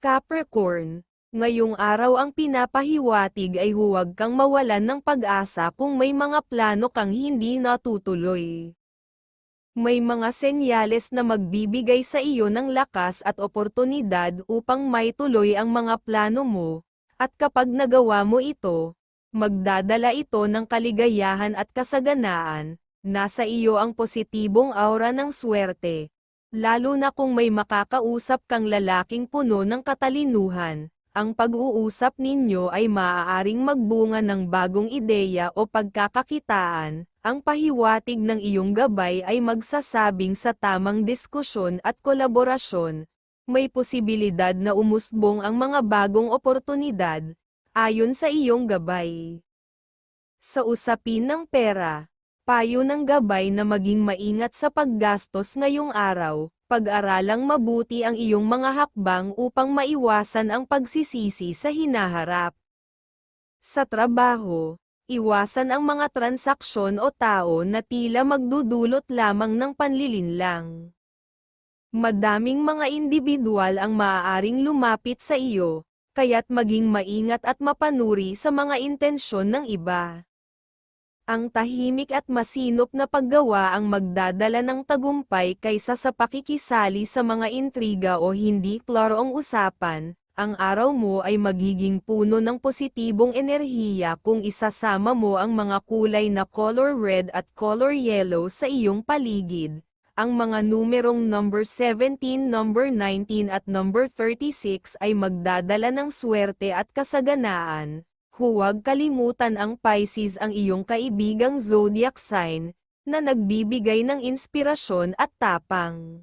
Capricorn, ngayong araw ang pinapahiwatig ay huwag kang mawalan ng pag-asa kung may mga plano kang hindi natutuloy. May mga senyales na magbibigay sa iyo ng lakas at oportunidad upang maituloy ang mga plano mo, at kapag nagawa mo ito, magdadala ito ng kaligayahan at kasaganaan, nasa iyo ang positibong aura ng swerte lalo na kung may makakausap kang lalaking puno ng katalinuhan, ang pag-uusap ninyo ay maaaring magbunga ng bagong ideya o pagkakakitaan, ang pahiwatig ng iyong gabay ay magsasabing sa tamang diskusyon at kolaborasyon, may posibilidad na umusbong ang mga bagong oportunidad, ayon sa iyong gabay. Sa usapin ng pera, Payo ng gabay na maging maingat sa paggastos ngayong araw, pag-aralang mabuti ang iyong mga hakbang upang maiwasan ang pagsisisi sa hinaharap. Sa trabaho, iwasan ang mga transaksyon o tao na tila magdudulot lamang ng panlilinlang. Madaming mga individual ang maaaring lumapit sa iyo, kaya't maging maingat at mapanuri sa mga intensyon ng iba. Ang tahimik at masinop na paggawa ang magdadala ng tagumpay kaysa sa pakikisali sa mga intriga o hindi klarong usapan. Ang araw mo ay magiging puno ng positibong enerhiya kung isasama mo ang mga kulay na color red at color yellow sa iyong paligid. Ang mga numerong number 17, number 19 at number 36 ay magdadala ng swerte at kasaganaan. Huwag kalimutan ang Pisces ang iyong kaibigang zodiac sign, na nagbibigay ng inspirasyon at tapang.